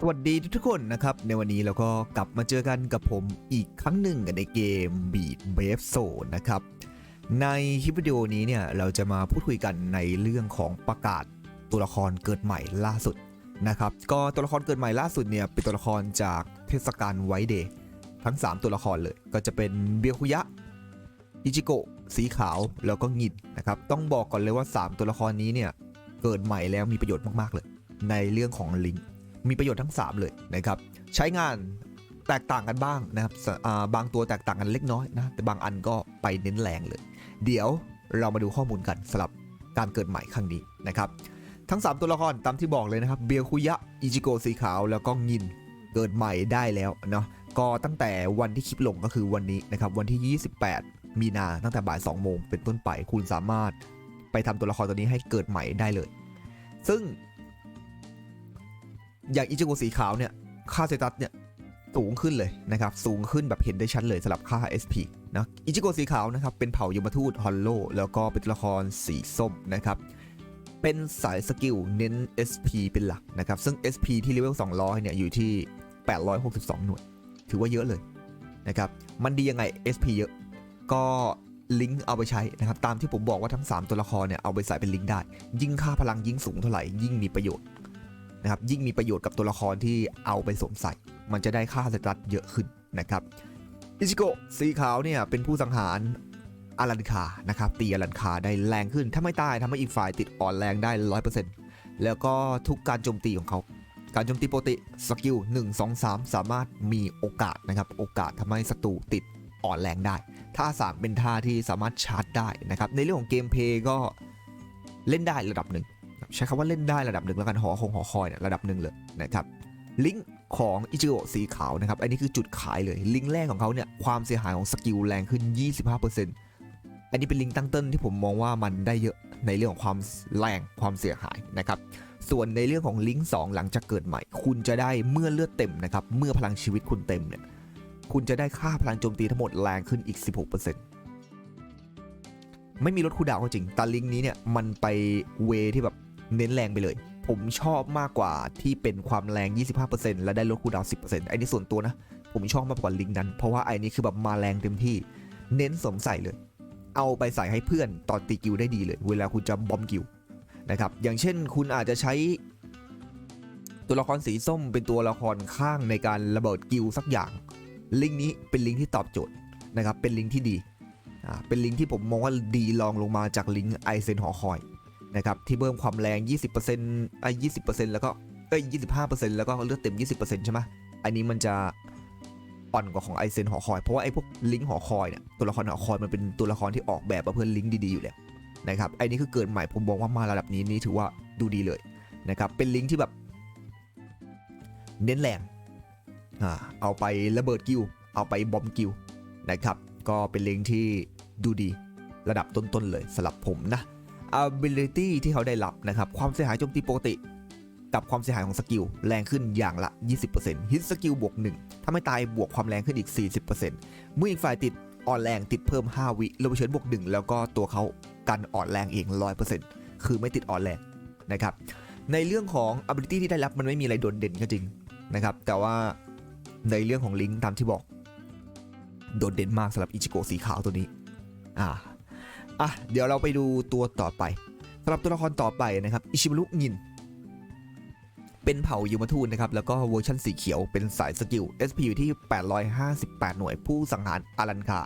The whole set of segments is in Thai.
สวัสดีทุกๆคนนะครับ ในวันนี้เราก็กลับมาเจอกันกับผมอีกครั้งหนึ่งในเกม Beat b a v e Zone นะครับ ในคลิปวิดีโอนี้เนี่ย เราจะมาพูดคุยกันในเรื่องของประกาศตัวละครเกิดใหม่ล่าสุดนะครับ ก็ตัวละครเกิดใหม่ล่าสุดเนี่ย เป็นตัวละครจากเทศกาลไวเดย์ทั้ง 3 ตัวละครเลย ก็จะเป็นเบียคุยะอิจิโกะสีขาวแล้วก็งินนะครับ ต้องบอกก่อนเลยว่า 3 ตัวละครนี้เนี่ยเกิดใหม่แล้วมีประโยชน์มากๆเลย ในเรื่องของลิงก์ มีประโยชน์ทั้ง 3 เลยนะครับ ใช้งานแตกต่างกันบ้างนะครับาบางตัวแตกต่างกันเล็กน้อยนะ แต่บางอันก็ไปเน้นแรงเลย เดี๋ยวเรามาดูข้อมูลกันสำหรับการเกิดใหม่ครั้งนี้นะครับ ทั้ง 3 ตัวละครตามที่บอกเลยนะครับ เบียคุยะ อิจิโกะสีขาว แล้วก็งินเกิดใหม่ได้แล้วเนาะ ก็ตั้งแต่วันที่คลิปลงก็คือวันนี้นะครับ วันที่ 28 มีนาตั้งแต่บ่าย2โมงเป็นต้นไป คุณสามารถไปทำตัวละครตัวนี้ให้เกิดใหม่ได้เลย ซึ่ง อย่างอิจิโกะสีขาวเนี่ย ค่าสเตตัสเนี่ยสูงขึ้นเลยนะครับ สูงขึ้นแบบเห็นได้ชัดเลยสำหรับค่า SP นะอิจิโกะสีขาวนะครับ เป็นเผ่ายมทูตฮอลโล แล้วก็เป็นตัวละครสีส้มนะครับ เป็นสายสกิลเน้น SP เป็นหลักนะครับ ซึ่ง SP ที่เลเวล200 เนี่ย อยู่ที่ 862 หน่วย ถือว่าเยอะเลยนะครับ มันดียังไง SP เยอะก็ลิงก์เอาไปใช้นะครับ ตามที่ผมบอกว่าทั้ง 3 ตัวละครเนี่ยเอาไปใส่เป็นลิงก์ได้ ยิ่งค่าพลังยิ่งสูงเท่าไหร่ยิ่งมีประโยชน์ นะครับยิ่งมีประโยชน์กับตัวละครที่เอาไปสวมใส่ มันจะได้ค่าสเตตัสเยอะขึ้นนะครับอิจิโกะสีขาวเนี่ยเป็นผู้สังหารอารันคานะครับตีอารันคาได้แรงขึ้น ถ้าไม่ตายทำให้อีกฝ่ายติดอ่อนแรงได้ 100%แล้วก็ทุกการโจมตีของเขา การโจมตีปกติสกิล1 2 3 สามารถมีโอกาสนะครับโอกาสทำให้ศัตรูติดอ่อนแรงได้ท่า3เป็นท่าที่สามารถชาร์จได้นะครับในเรื่องของเกมเพย์ก็เล่นได้ระดับหนึ่ง ใช้คำว่าเล่นได้ระดับหนึ่งแล้วกันหอคงหอคอยเนี่ยระดับหนึ่งเลยนะครับลิงก์ของอิจิโกะสีขาวนะครับ อันนี้คือจุดขายเลย ลิงก์แรกของเขาเนี่ย ความเสียหายของสกิลแรงขึ้น 25%อันนี้เป็นลิงก์ตั้งต้นที่ผมมองว่ามันได้เยอะในเรื่องของความแรงความเสียหายนะครับ ส่วนในเรื่องของลิงก์2หลังจากเกิดใหม่ คุณจะได้เมื่อเลือดเต็มนะครับ เมื่อพลังชีวิตคุณเต็มเนี่ย คุณจะได้ค่าพลังโจมตีทั้งหมดแรงขึ้นอีก 16%ไม่มีลดคูดาวก็จริงแต่ลิงก์นี้เนี่ยมันไปเวที่แบบ เน้นแรงไปเลย ผมชอบมากกว่าที่เป็นความแรง 25%และได้ลดคูดาวน์10%ไอ้นี่ส่วนตัวนะ ผมชอบมากกว่าลิงนั้น เพราะว่าไอ้นี้คือแบบมาแรงเต็มที่ เน้นสมใส่เลย เอาไปใส่ให้เพื่อนตอนตีกิวได้ดีเลย เวลาคุณจะบอมกิวนะครับ อย่างเช่นคุณอาจจะใช้ตัวละครสีส้มเป็นตัวละครข้างในการระเบิดกิวสักอย่าง ลิงก์นี้เป็นลิงก์ที่ตอบโจทย์นะครับ เป็นลิงก์ที่ดีอ่าเป็นลิงก์ที่ผมมองว่าดีรองลงมาจากลิงก์ไอเซนหอคอย นะครับที่เพิ่มความแรง 20%ไอ้20%แล้วก็เอ้ย25%แล้วก็เลือดเต็ม20%ใช่ไหมอันนี้มันจะอ่อนกว่าของไอเซนหอคอย เพราะว่าไอ้พวกลิงหอคอยเนี่ยตัวละครหอคอยมันเป็นตัวละครที่ออกแบบมาเพื่อลิงดีๆอยู่แล้วนะครับไอ้นี่คือเกิดใหม่ผมมองว่ามาระดับนี้นี่ถือว่าดูดีเลยนะครับเป็นลิงที่แบบ เน้นแรงอ่าเอาไประเบิดกิวเอาไปบอมกิวนะครับก็เป็นลิงที่ดูดีระดับต้นๆเลยสำหรับผมนะ ability ที่เขาได้รับนะครับ ความเสียหายโจมตีปกติ กับความเสียหายของสกิลแรงขึ้นอย่างละ 20% hit สกิลบวก1ถ้าไม่ตายบวกความแรงขึ้นอีก 40%เมื่ออีกฝ่ายติดอ่อนแรงติดเพิ่ม 5 วิโลเชนบวก1แล้วก็ตัวเขากันอ่อนแรงเอง 100%คือไม่ติดอ่อนแรงนะครับ ในเรื่องของ ability ที่ได้รับมันไม่มีอะไรโดดเด่นก็จริงนะครับ แต่ว่าในเรื่องของลิงก์ตามที่บอก โดดเด่นมากสำหรับอิจิโกะสีขาวตัวนี้ อ่า อะเดี๋ยวเราไปดูตัวต่อไปสำหรับตัวละครต่อไปนะครับอิชิมารุงิน เป็นเผ่ายูมาทูนนะครับ แล้วก็เวอร์ชันสีเขียวเป็นสายสกิล SP อยู่ที่ 858 หน่วยผู้สังหารอารันคา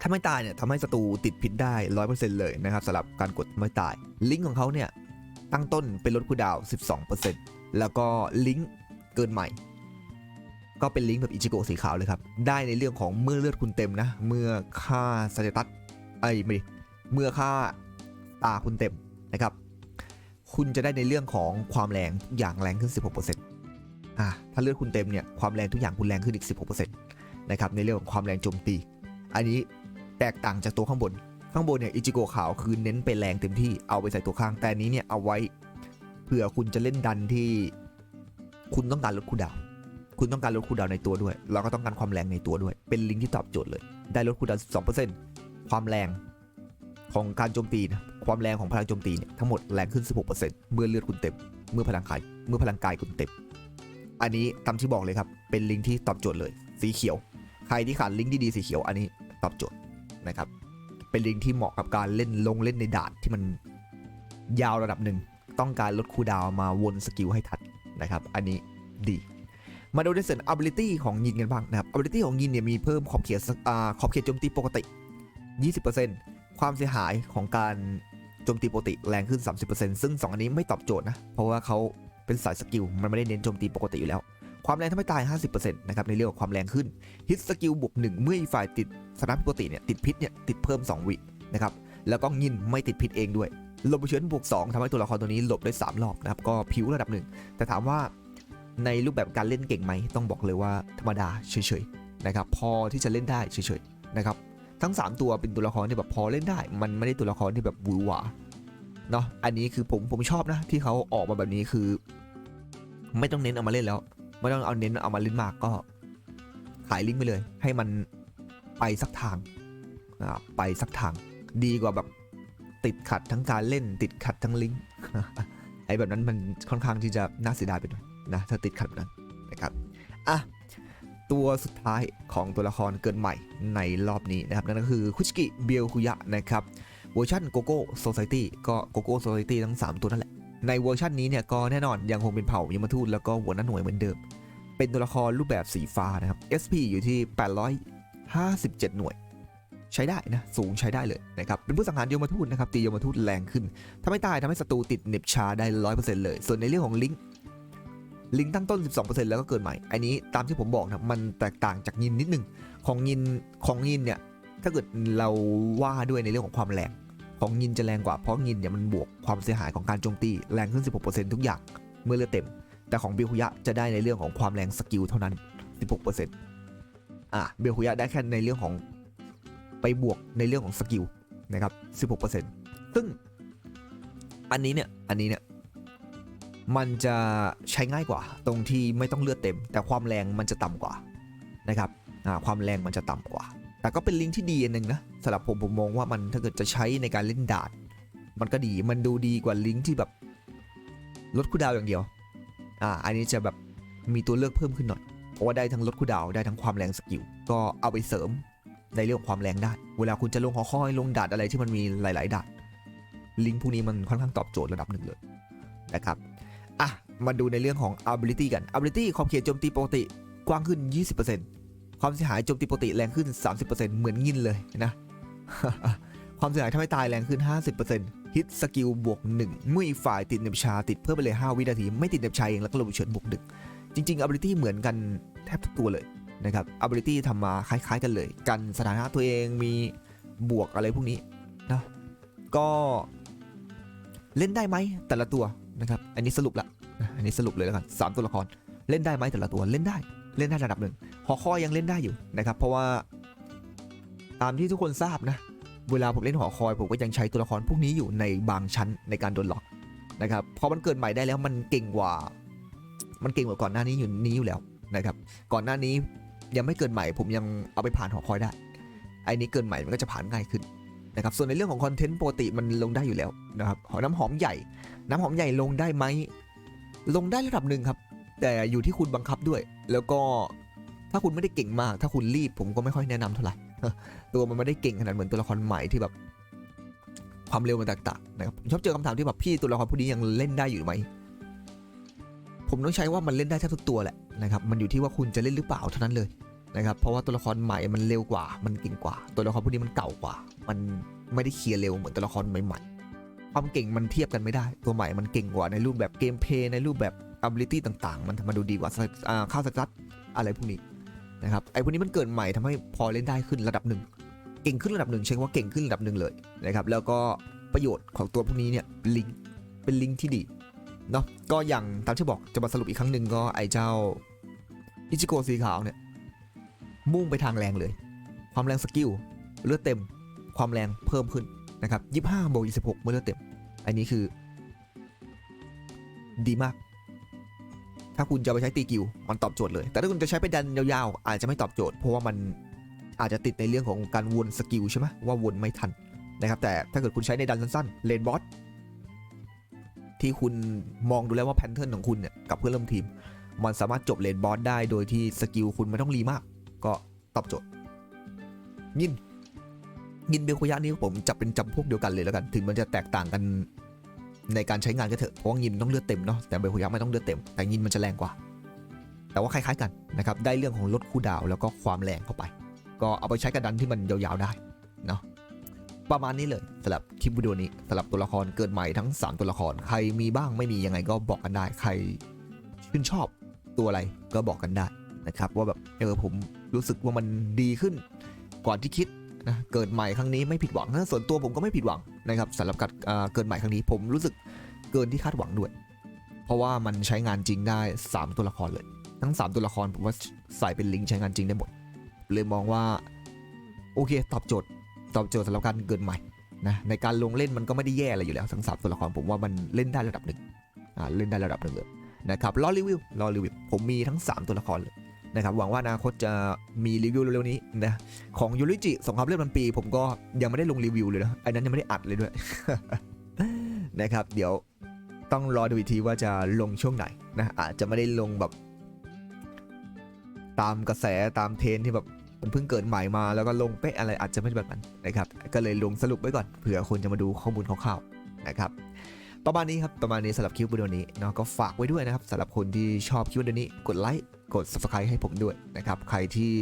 ถ้าไม่ตายเนี่ยทำให้ศัตรูติดพิษได้ 100%เลยนะครับสำหรับการกดไม่ตาย ลิงก์ของเขาเนี่ยตั้งต้นเป็นลดคูดาว 12%แล้วก็ลิงก์เกินใหม่ ก็เป็นลิงก์แบบอิจิโกะสีขาวเลยครับ ได้ในเรื่องของเมื่อเลือดคุณเต็มนะ เมื่อค่าสเตตัสไอ้ไม่ดิเมื่อค่าตาคุณเต็มนะครับ คุณจะได้ในเรื่องของความแรงทุกอย่างแรงขึ้น 16%อะถ้าเลือดคุณเต็มเนี่ยความแรงทุกอย่างคุณแรงขึ้นอีก 16%นะครับในเรื่องของความแรงโจมตี อันนี้แตกต่างจากตัวข้างบน ข้างบนเนี่ยอิจิโกะขาวคือเน้นไปแรงเต็มที่เอาไปใส่ตัวข้างแต่อันนี้เนี่ยเอาไว้เผื่อคุณจะเล่นดันที่คุณต้องการลดคูดาว คุณต้องการลดคูลดาวในตัวด้วยแล้วก็ต้องการความแรงในตัวด้วย เป็นลิงที่ตอบโจทย์เลย ได้ลดคูลดาวน์12%ความแรงของการโจมตีนะความแรงของพลังโจมตีเนี่ยทั้งหมดแรงขึ้น 16%เมื่อเลือดคุณเต็ม เมื่อพลังกายเมื่อพลังกายคุณเต็ม อันนี้ตามที่บอกเลยครับ เป็นลิงที่ตอบโจทย์เลย สีเขียว ใครที่ขาดลิงก์ดีๆสีเขียว อันนี้ตอบโจทย์นะครับ เป็นลิงที่เหมาะกับการเล่นลงเล่นในดานที่มันยาวระดับหนึ่ง ต้องการลดคูดาวมาวนสกิลให้ทันนะครับ อันนี้ดี มาดูในส่วน ability ของยินกันบ้างนะครับ ability ของยินเนี่ยมีเพิ่มขอบเขตสักอ่าขอบเขตโจมตีปกติ 20%ความเสียหายของการโจมตีปกติแรงขึ้น 30%ซึ่ง 2 อันนี้ไม่ตอบโจทย์นะ เพราะว่าเขาเป็นสายสกิล มันไม่ได้เน้นโจมตีปกติอยู่แล้ว ความแรงทำให้ตาย 50%นะครับ ในเรื่องของความแรงขึ้น ฮิตสกิลบวก1เมื่อฝ่ายติดสถานปกติเนี่ยติดพิษเนี่ยติดเพิ่ม 2 วินะครับ แล้วก็ยินไม่ติดพิษเองด้วย หลบเฉือนบวก2ทำให้ตัวละครตัวนี้หลบได้ 3 รอบนะครับ ก็ผิวระดับหนึ่ง แต่ถามว่า ในรูปแบบการเล่นเก่งไหมต้องบอกเลยว่าธรรมดาเฉยๆนะครับพอที่จะเล่นได้เฉยๆนะครับทั้ง 3 ตัวเป็นตัวละครที่แบบพอเล่นได้ มันไม่ได้ตัวละครที่แบบหวือหวาเนาะอันนี้คือผมผมชอบนะที่เขาออกมาแบบนี้คือ ไม่ต้องเน้นเอามาเล่นแล้ว ไม่ต้องเอาเน้นเอามาเล่นมากก็ขายลิงก์ไปเลย ให้มันไปสักทางไปสักทางดีกว่าแบบติดขัดทั้งการเล่นติดขัดทั้งลิงก์ไอ้แบบนั้นมันค่อนข้างที่จะน่าเสียดายไปหน่อย นะถ้าติดขัดนั้นนะครับอะตัวสุดท้ายของตัวละครเกิดใหม่ในรอบนี้นะครับ นั่นก็คือคุชิกิเบียวคุยะนะครับเวอร์ชันโกโก้โซซ i ตี้ก็โกโก้โซซ i ตี้ทั้ง 3 ตัวนั่นแหละ ในเวอร์ชันนี้เนี่ยก็แน่นอนยังคงเป็นเผ่ายมทูตแล้วก็หัวหน้าหน่วยเหมือนเดิม เป็นตัวละครรูปแบบสีฟ้านะครับ SP อยู่ที่ 857 หน่วย ใช้ได้นะ สูงใช้ได้เลยนะครับ เป็นผู้สังหารยมทูตนะครับตียมทูตแรงขึ้นทำให้ตายทำให้ศัตรูติดเหน็บชาได้ 100%เลย ส่วนในเรื่องของลิงก์ ลิงตั้งต้น 12%แล้วก็เกินใหม่ อันนี้ตามที่ผมบอกนะมันแตกต่างจากยินนิดนึง ของยินของยินเนี่ยถ้าเกิดเราว่าด้วยในเรื่องของความแรงของยินจะแรงกว่าเพราะยินเนี่ยมันบวกความเสียหายของการโจมตีแรงขึ้น 16%ทุกอย่างเมื่อเลือดเต็ม แต่ของเบลคุยะจะได้ในเรื่องของความแรงสกิลเท่านั้น 16%อะเบลคุยะได้แค่ในเรื่องของไปบวกในเรื่องของสกิลนะครับ 16%ซึ่งอันนี้เนี่ยอันนี้เนี่ย มันจะใช้ง่ายกว่า ตรงที่ไม่ต้องเลือดเต็ม แต่ความแรงมันจะต่ำกว่านะครับความแรงมันจะต่ำกว่า แต่ก็เป็นลิงก์ที่ดีอันหนึ่งนะสำหรับผมผมมองว่ามันถ้าเกิดจะใช้ในการเล่นดาดมันก็ดีมันดูดีกว่าลิงก์ที่แบบลดคูลดาวอย่างเดียวอ่าอันนี้จะแบบมีตัวเลือกเพิ่มขึ้นหน่อยเพราะว่าได้ทั้งลดคูลดาวได้ทั้งความแรงสกิลก็เอาไปเสริมในเรื่องของความแรงได้ เวลาคุณจะลงหอคอยลงดาดอะไรที่มันมีหลาย ๆดาดลิงก์พวกนี้มันค่อนข้างตอบโจทย์ระดับหนึ่งเลยนะครับ อะ มาดูในเรื่องของ ability กัน ability ขอบเขตโจมตีปกติกว้างขึ้น 20%ความเสียหายโจมตีปกติแรงขึ้น 30%เหมือนยินเลยนะ ความเสียหายทำให้ตายแรงขึ้น 50%ฮิตสกิลบวก1เมื่ออีกฝ่ายติดเน็บชาติดเพิ่มไปเลย 5 วินาที ไม่ติดเน็บชาเองแล้วก็ลงเฉินบวกหนึ่งจริงๆ ability เหมือนกันแทบทุกตัวเลยนะครับ ability ทำมาคล้ายๆกันเลย กันสถานะตัวเองมีบวกอะไรพวกนี้นะก็เล่นได้ไหมแต่ละตัว นะครับ อันนี้สรุปละ อันนี้สรุปเลยแล้วกันสามตัวละคร เล่นได้ไหมแต่ละตัวเล่นได้ เล่นได้ระดับหนึ่งหอคอยยังเล่นได้อยู่นะครับ เพราะว่าตามที่ทุกคนทราบนะ เวลาผมเล่นหอคอย ผมก็ยังใช้ตัวละครพวกนี้อยู่ในบางชั้นในการโดนล็อกนะครับพอมันเกิดใหม่ได้แล้วมันเก่งกว่า มันเก่งกว่าก่อนหน้านี้อยู่นี้อยู่แล้วนะครับ ก่อนหน้านี้ยังไม่เกินใหม่ ผมยังเอาไปผ่านหอคอยได้ไอ้นี้เกินใหม่มันก็จะผ่านง่ายขึ้น นะครับส่วนในเรื่องของคอนเทนต์ปกติมันลงได้อยู่แล้วนะครับหอน้ำหอมใหญ่ น้ำหอมใหญ่ลงได้ไหมลงได้ระดับหนึ่งครับ แต่อยู่ที่คุณบังคับด้วย แล้วก็ถ้าคุณไม่ได้เก่งมาก ถ้าคุณรีบผมก็ไม่ค่อยแนะนำเท่าไหร่ตัวมันไม่ได้เก่งขนาดเหมือนตัวละครใหม่ที่แบบความเร็วมันแตกต่างนะครับผมชอบเจอคำถามที่แบบพี่ตัวละครพวกนี้ยังเล่นได้อยู่ไหมผมต้องใช้ว่ามันเล่นได้แทบทุกตัวแหละนะครับมันอยู่ที่ว่าคุณจะเล่นหรือเปล่าเท่านั้นเลย นะครับเพราะว่าตัวละครใหม่มันเร็วกว่า มันเก่งกว่า ตัวละครพวกนี้มันเก่ากว่า มันไม่ได้เคลียร์เร็วเหมือนตัวละครใหม่ๆ ความเก่งมันเทียบกันไม่ได้ ตัวใหม่มันเก่งกว่าในรูปแบบเกมเพลย์ในรูปแบบ ability ต่างๆ มันมาดูดีกว่าอ่าค่าสตั๊ดอะไรพวกนี้นะครับไอ้พวกนี้มันเกิดใหม่ทำให้พอเล่นได้ขึ้นระดับหนึ่งเก่งขึ้นระดับหนึ่งใช้คำว่าเก่งขึ้นระดับหนึ่งเลยนะครับแล้วก็ประโยชน์ของตัวพวกนี้เนี่ยลิงเป็นลิงที่ดีเนาะก็อย่างตามที่บอกจะมาสรุปอีกครั้งหนึ่งก็ไอ้เจ้าอิจิโกะสีขาวเนี่ย มุ่งไปทางแรงเลย ความแรงสกิลเลือดเต็ม ความแรงเพิ่มขึ้นนะครับยี่ห้าบวกยี่สิบหกเมื่อเลือดเต็ม อันนี้คือ ดีมาก ถ้าคุณจะไปใช้ตีกิวมันตอบโจทย์เลย แต่ถ้าคุณจะใช้ไปดันยาวๆ อาจจะไม่ตอบโจทย์ เพราะว่ามันอาจจะติดในเรื่องของการวนสกิลใช่ไหมว่าวนไม่ทันนะครับ แต่ถ้าเกิดคุณใช้ในดันสั้นๆเลนบอสที่คุณมองดูแล้วว่าแพนเทิร์นของคุณเนี่ยกับเพื่อนร่วมทีม มันสามารถจบเลนบอสได้โดยที่สกิลคุณไม่ต้องรีมาก ก็ตอบโจทย์ ยินยินเบลโคยะนี่ผมจับเป็นจำพวกเดียวกันเลยแล้วกัน ถึงมันจะแตกต่างกันในการใช้งานก็เถอะ เพราะว่ายินต้องเลือดเต็มเนาะ แต่เบลโคยะไม่ต้องเลือดเต็ม แต่ยินมันจะแรงกว่า แต่ว่าคล้ายๆกันนะครับ ได้เรื่องของลดคูลดาวแล้วก็ความแรงเข้าไป ก็เอาไปใช้กระดันที่มันยาวๆได้เนาะประมาณนี้เลยสำหรับคลิปวิดีโอนี้สำหรับตัวละครเกิดใหม่ทั้ง 3 ตัวละคร ใครมีบ้างไม่มียังไงก็บอกกันได้ ใครชื่นชอบตัวอะไรก็บอกกันได้นะครับ ว่าแบบเออผม รู้สึกว่ามันดีขึ้นกว่าที่คิดนะเกิดใหม่ครั้งนี้ไม่ผิดหวังนะส่วนตัวผมก็ไม่ผิดหวังนะครับสำหรับการอ่าเกิดใหม่ครั้งนี้ผมรู้สึกเกินที่คาดหวังด้วย เพราะว่ามันใช้งานจริงได้ 3 ตัวละครเลย ทั้ง 3 ตัวละครผมว่าใส่เป็นลิงใช้งานจริงได้หมด เลยมองว่าโอเคตอบโจทย์ตอบโจทย์สำหรับการเกิดใหม่นะในการลงเล่นมันก็ไม่ได้แย่อะไรอยู่แล้วทั้งสามตัวละครผมว่ามันเล่นได้ระดับหนึ่งอ่าเล่นได้ระดับหนึ่งเลยนะครับรอรีวิวรอรีวิวผมมีทั้ง 3 ตัวละครเลย นะครับหวังว่าอนาคตจะมีรีวิวเร็วๆนี้นะของยูริจิสงครามเลือดพันปี ผมก็ยังไม่ได้ลงรีวิวเลยนะอันนั้นยังไม่ได้อัดเลยด้วยนะครับเดี๋ยวต้องรอดูอีกทีว่าจะลงช่วงไหนนะอาจจะไม่ได้ลงแบบ ตามกระแสตามเทรนที่แบบมันเพิ่งเกิดใหม่มาแล้วก็ลงเป๊ะอะไรอาจจะไม่แบบนั้นนะครับ ก็เลยลงสรุปไว้ก่อนเผื่อคนจะมาดูข้อมูลคร่าวๆนะครับ ประมาณนี้ครับ ประมาณนี้สำหรับคลิปวิดีโอนี้เนาะก็ฝากไว้ด้วยนะครับสำหรับคนที่ชอบคลิปวิดีโอนี้ กดไลค์กด subscribe ให้ผมด้วยนะครับใครที่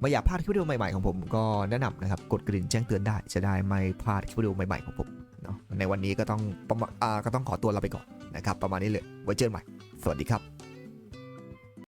ไม่อยากพลาดคลิปวิดีโอใหม่ๆของผมก็แนะนำนะครับกดกระดิ่งแจ้งเตือนได้จะได้ไม่พลาดคลิปวิดีโอใหม่ๆของผมเนาะในวันนี้ก็ต้องประมาณอ่าก็ต้องขอตัวลาไปก่อนนะครับประมาณนี้เลยไว้เจอกันใหม่ สวัสดีครับ